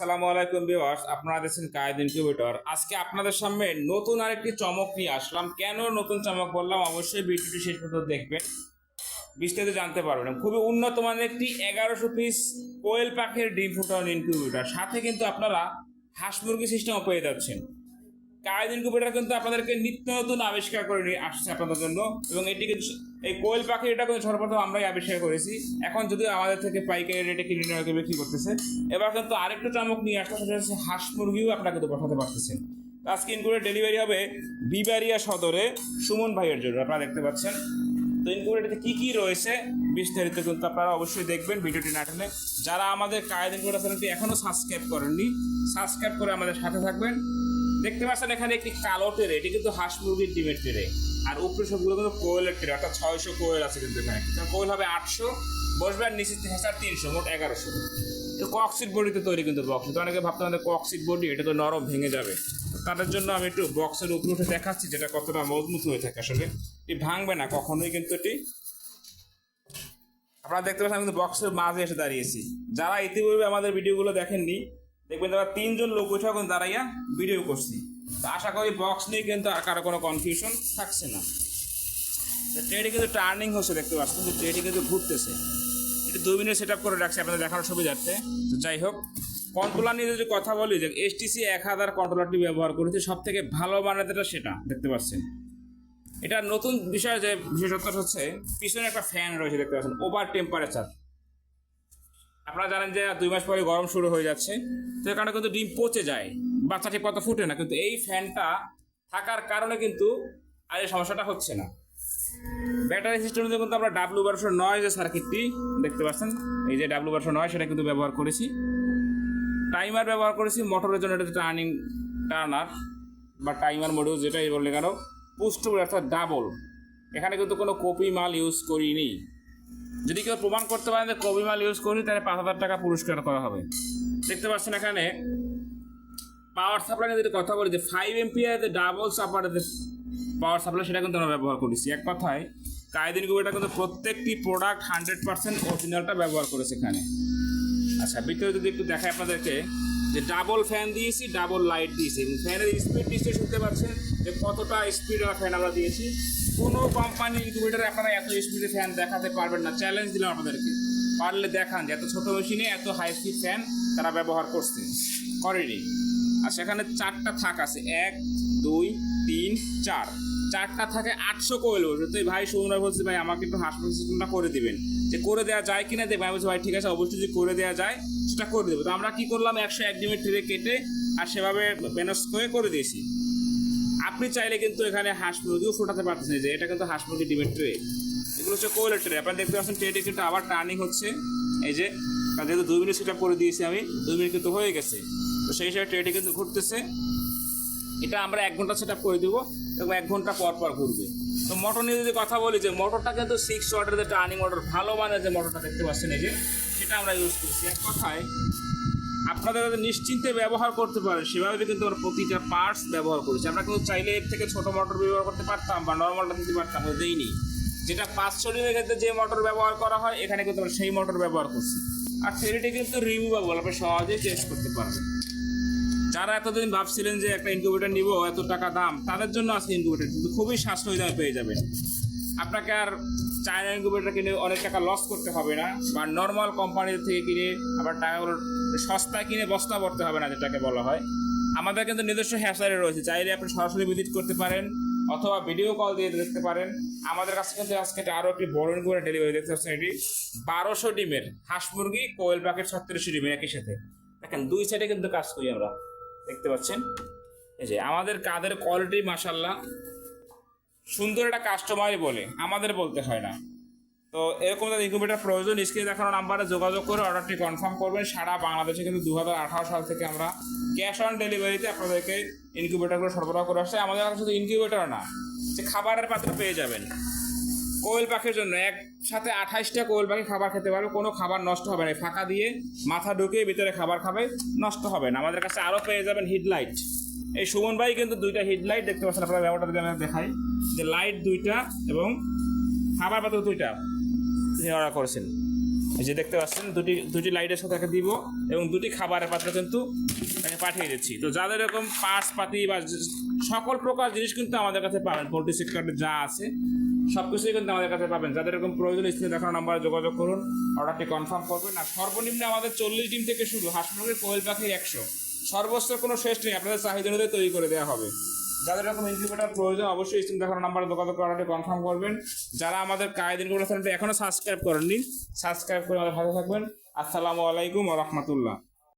আসসালামু আলাইকুম ভিউয়ার্স, আপনারা দেখছেন কায়েদ ইনকিউবেটর আজকে আপনাদের সামনে নতুন আরেকটি চমক নিয়ে আসলাম। কেন নতুন চমক বললাম? অবশ্যই ভিডিওটি শেষ পর্যন্ত দেখবেন। বিস্তারিত জানতে পারবেন। খুবই উন্নত মানের একটি এগারোশো পিস কোয়েল পাখির ডিম ফুটানো ইনকিউবেটর সাথে কিন্তু আপনারা হাঁস মুরগি সিস্টেমও পেয়ে যাচ্ছেন। কায়েদ ইনকিউবেটর কিন্তু আপনাদেরকে নিত্য নতুন আবিষ্কার করে নিয়ে আসছে আপনাদের জন্য। এবং এটি কিন্তু এই কোয়েল পাখি এটা কিন্তু সর্বপ্রথম আমরাই আবিষ্কার করেছি। এখন যদি আমাদের থেকে পাইকারি রেটে কিনে নেওয়া বিক্রি করতেছে। এবার কিন্তু আরেকটু চামক নিয়ে আসলে সেটা হচ্ছে হাঁস মুরগিও আপনারা কিন্তু পাঠাতে পারতেছেন। আজকে ইনকুবেটার ডেলিভারি হবে বিবারিয়া সদরে সুমন ভাইয়ের জন্য, আপনারা দেখতে পাচ্ছেন। তো ইনকুবেটারতে কী কী রয়েছে বিস্তারিত কিন্তু আপনারা অবশ্যই দেখবেন ভিডিওটি না টেনে। যারা আমাদের কায়েদ ইনকুবেটার চ্যানেলটি এখনও সাবস্ক্রাইব করেননি সাবস্ক্রাইব করে আমাদের সাথে থাকবেন। দেখতে পাচ্ছেন এখানে একটি কালো টেরে, এটি কিন্তু হাঁস মুরগির ডিমের টেরে। আর উপরে সবগুলো কিন্তু কোয়েলের টেরে, অর্থাৎ ছয়শো কোয়েল আছে কিন্তু এখানে। কোয়েল হবে আটশো, বসবে আর নিচে হাজার তিনশো, মোট এগারোশো। কক্সিট বডিতে তৈরি কিন্তু বক্স তো অনেকে ভাবতে আমাদের কক্সিট বডি, এটা তো নরম ভেঙে যাবে। তাদের জন্য আমি একটু বক্সের উপরে উঠে দেখাচ্ছি, যেটা কতটা মজবুত হয়ে থাকে আসলে। এটি ভাঙবে না, কখনোই কিন্তু এটি। আপনারা দেখতে পাচ্ছেন আমি কিন্তু বক্সের মাঝে এসে দাঁড়িয়েছি। যারা ইতিপূর্বে আমাদের ভিডিওগুলো দেখেননি দেখবেন তারা তিনজন লোক উঠে কিন্তু দাঁড়াইয়া ভিডিও করছি। তো আশা করি বক্স নিয়ে কিন্তু আর কারও কোনো কনফিউশন থাকছে না। ট্রেডে কিন্তু টার্নিং হচ্ছে, দেখতে পাচ্ছেন যে ট্রেডে কিন্তু ঘুরতেছে। এটা দুই মিনিট সেট আপ করে রাখছি আপনাদের দেখানোর সুবিধার্থে। তো যাই হোক কন্ট্রোলার নিয়ে যদি কথা বলি, যে এসটিসি এক হাজার কন্ট্রোলারটি ব্যবহার করেছে সব থেকে ভালো মানের যেটা সেটা, দেখতে পাচ্ছেন। এটা নতুন বিষয় যে বিশেষত্ব হচ্ছে, পিছনে একটা ফ্যান রয়েছে, দেখতে পাচ্ছেন ওভার টেম্পারেচার আপনারা জানেন যে দুই মাস পরে গরম শুরু হয়ে যাচ্ছে। তো কারণে কিন্তু ডিম পচে যায়। বাচ্চাটি কত ফুটে না। কিন্তু এই ফ্যানটা থাকার কারণে কিন্তু আর এই সমস্যাটা হচ্ছে না। ব্যাটারি সিস্টেম কিন্তু আমরা ডাব্লু বারোশো নয় যে সার্কিটটি দেখতে পাচ্ছেন, এই যে ডাব্লু বারোশো নয় সেটা কিন্তু ব্যবহার করেছি। টাইমার ব্যবহার করেছি মোটরের জন্য এটা টার্নিং টার্নার বা টাইমার মডিউল যেটাই বললে কেন পুষ্ট অর্থাৎ ডাবল এখানে কিন্তু কোনো কপি মাল ইউজ করিনি। যদি কেউ প্রমাণ করতে পারেন যে কবি মাল ইউজ করি তাহলে পাঁচ হাজার টাকা পুরস্কার করা হবে। দেখতে পাচ্ছেন এখানে পাওয়ার সাপ্লাই যদি কথা বলি, যে ফাইভ এমপিআর যে ডাবল সাপার যে পাওয়ার সাপ্লাই সেটা কিন্তু আমরা ব্যবহার করেছি। এক কথায়, কায়দিন এটা কিন্তু প্রত্যেকটি প্রোডাক্ট হান্ড্রেড পার্সেন্ট অরিজিনালটা ব্যবহার করেছে এখানে। আচ্ছা ভিতরে যদি একটু দেখায় আপনাদেরকে। যে ডাবল ফ্যান দিয়েছি ডাবল লাইট দিয়েছি। এবং ফ্যানের স্পিড নিশ্চয়ই শুনতে পাচ্ছেন যে কতটা স্পিড ফ্যান আমরা দিয়েছি। কোনো কোম্পানির ইনকিউবেটারে আপনারা এত স্পিডে ফ্যান দেখাতে পারবেন না। চ্যালেঞ্জ দিলাম আপনাদেরকে। পারলে দেখান যে এত ছোট মেশিনে এত হাই স্পিড ফ্যান তারা ব্যবহার করছে। করেনি। আর সেখানে চারটা থাক আছে। এক, দুই, তিন, চার। চারটা থাকে আটশো কোয়েল বলবে তো ভাই সৌম্য বলছে, ভাই আমাকে একটু হাসপাতাল করে দিবেন। যে করে দেওয়া যায় কিনা দেখবেন আমি বলছি, ভাই ঠিক আছে, অবশ্যই যদি করে দেওয়া যায় সেটা করে দেবো। তো আমরা কি করলাম, একশো এক ডিমের ট্রে কেটে আর সেভাবে বেনস করে করে দিয়েছি। আপনি চাইলে কিন্তু এখানে হাঁস মুরগিও ফোটাতে পারতেছেন যে, এটা কিন্তু হাঁস মুরগি ডিমের ট্রে। এগুলো হচ্ছে কোয়েলের ট্রে। আপনারা দেখতে পাচ্ছেন ট্রেটি কিন্তু আবার টার্নিং হচ্ছে। এই যে যেহেতু দুই মিনিট সেটা করে দিয়েছি আমি, দুই মিনিট কিন্তু হয়ে গেছে। তো সেই হিসাবে ট্রেটি কিন্তু ঘুরতেছে। এটা আমরা এক ঘণ্টা সেট করে দিব এবং এক ঘণ্টা পর পর ঘুরবে। তো মোটর নিয়ে যদি কথা বলি যে মোটরটা কিন্তু সিক্স ওয়াটের যে টার্নিং মোটর ভালো মানের যে মোটরটা দেখতে পাচ্ছেন এই যে, সেটা আমরা ইউজ করছি। এক কথায়, আপনাদের যাতে নিশ্চিন্তে ব্যবহার করতে পারেন, সেভাবে কিন্তু আমরা প্রতিটা পার্টস ব্যবহার করেছি। আমরা কিন্তু চাইলে এর থেকে ছোট মোটর ব্যবহার করতে পারতাম বা নর্মালটা দিতে পারতাম দেইনি। যেটা পাঁচশো ডিমের ক্ষেত্রে যে মোটর ব্যবহার করা হয়, এখানে কিন্তু আমরা সেই মোটর ব্যবহার করছি। আর থ্রিটি কিন্তু রিমুভেবল আপনি সহজেই চেঞ্জ করতে পারবেন। যারা এতদিন ভাবছিলেন যে একটা ইনকিউবেটার নিব, এত টাকা দাম, তাদের জন্য আজকে ইনকিউবেটার কিন্তু খুবই সাশ্রয়ী দামে পেয়ে যাবেন আপনাকে আর চায়না ইনকিউবেটার কিনে অনেক টাকা লস করতে হবে না, বা নর্মাল কোম্পানির থেকে কিনে আবার টাকাগুলো সস্তায় কিনে বস্তা পড়তে হবে না, যেটাকে বলা হয়। আমাদের কিন্তু নিজস্ব হ্যাসারে রয়েছে, চাইলে আপনি সরাসরি ভিজিট করতে পারেন, অথবা ভিডিও কল দিয়ে দেখতে পারেন। আমাদের কাছে কিন্তু আজকে আরও একটি বড় ইনকিউবেটার ডেলিভারি দেখতে পাচ্ছেন এটি? বারোশো ডিমের হাঁস মুরগি, কোয়েল প্যাকেট ছত্রিশশো ডিমের একই সাথে। দেখেন, দুই সাইডে কিন্তু কাজ করি আমরা। দেখতে পাচ্ছেন? এই যে আমাদের কাদের কোয়ালিটি মাসাল্লাহ সুন্দর একটা কাস্টমারই বলে, আমাদের বলতে হয় না। তো এরকম যাদের ইনকিউবেটার প্রয়োজন স্ক্রিনে দেখানো নাম্বারে যোগাযোগ করে অর্ডারটি কনফার্ম করবেন। সারা বাংলাদেশে কিন্তু দু হাজার আঠারো সাল থেকে আমরা ক্যাশ অন ডেলিভারিতে আপনাদেরকে ইনকিউবেটারগুলো সরবরাহ করে আসছে। আমাদের কাছে শুধু ইনকিউবেটার না, যে খাবারের পাত্র পেয়ে যাবেন। কোয়েল পাখির জন্য। একসাথে আঠাইশটা কোয়েল পাখি খাবার খেতে পারবে, কোনো খাবার নষ্ট হবে না। ফাঁকা দিয়ে মাথা ঢুকিয়ে ভিতরে খাবার খাবে, নষ্ট হবে না। আমাদের কাছে আরও পেয়ে যাবেন হিডলাইট এই সুমন ভাই কিন্তু দুইটা হিডলাইট দেখতে পাচ্ছেন আপনারা ব্যাপারটা যদি আমি দেখাই। যে লাইট দুইটা এবং খাবার পাত্র দুইটা তিনি অর্ডার করেছেন। এই যে দেখতে পাচ্ছেন, দুটি দুটি লাইটের সাথে দিব এবং দুটি খাবারের পাত্র কিন্তু তাকে পাঠিয়ে দিচ্ছি। তো যাদের এরকম পার্স পাতি বা সকল প্রকার জিনিস কিন্তু আমাদের কাছে পাবেন। পোলট্রি সেক্টরে যা আছে সব কিছুই কিন্তু আমাদের কাছে পাবেন। যাদের এরকম প্রয়োজন স্ক্রিনে দেখানো নাম্বারে যোগাযোগ করুন। অর্ডারটি কনফার্ম করবেন। আর সর্বনিম্ন আমাদের চল্লিশ ডিম থেকে শুরু হাঁস মুরগির কোয়েল পাখি একশো। সর্বোচ্চ কোনো শেষ নেই, আপনাদের চাহিদা অনুযায়ী তৈরি করে দেওয়া হবে। যাদের এরকম ইনকিউবেটার প্রয়োজন, অবশ্যই স্ক্রিন দেখানো নাম্বারে যোগাযোগ করে অর্ডারটি কনফার্ম করবেন। যারা আমাদের কায়দিন চ্যানেলটি এখনও সাবস্ক্রাইব করেননি সাবস্ক্রাইব করে আমাদের ভালো থাকবেন। আসসালামু আলাইকুম রহমতুল্লাহ।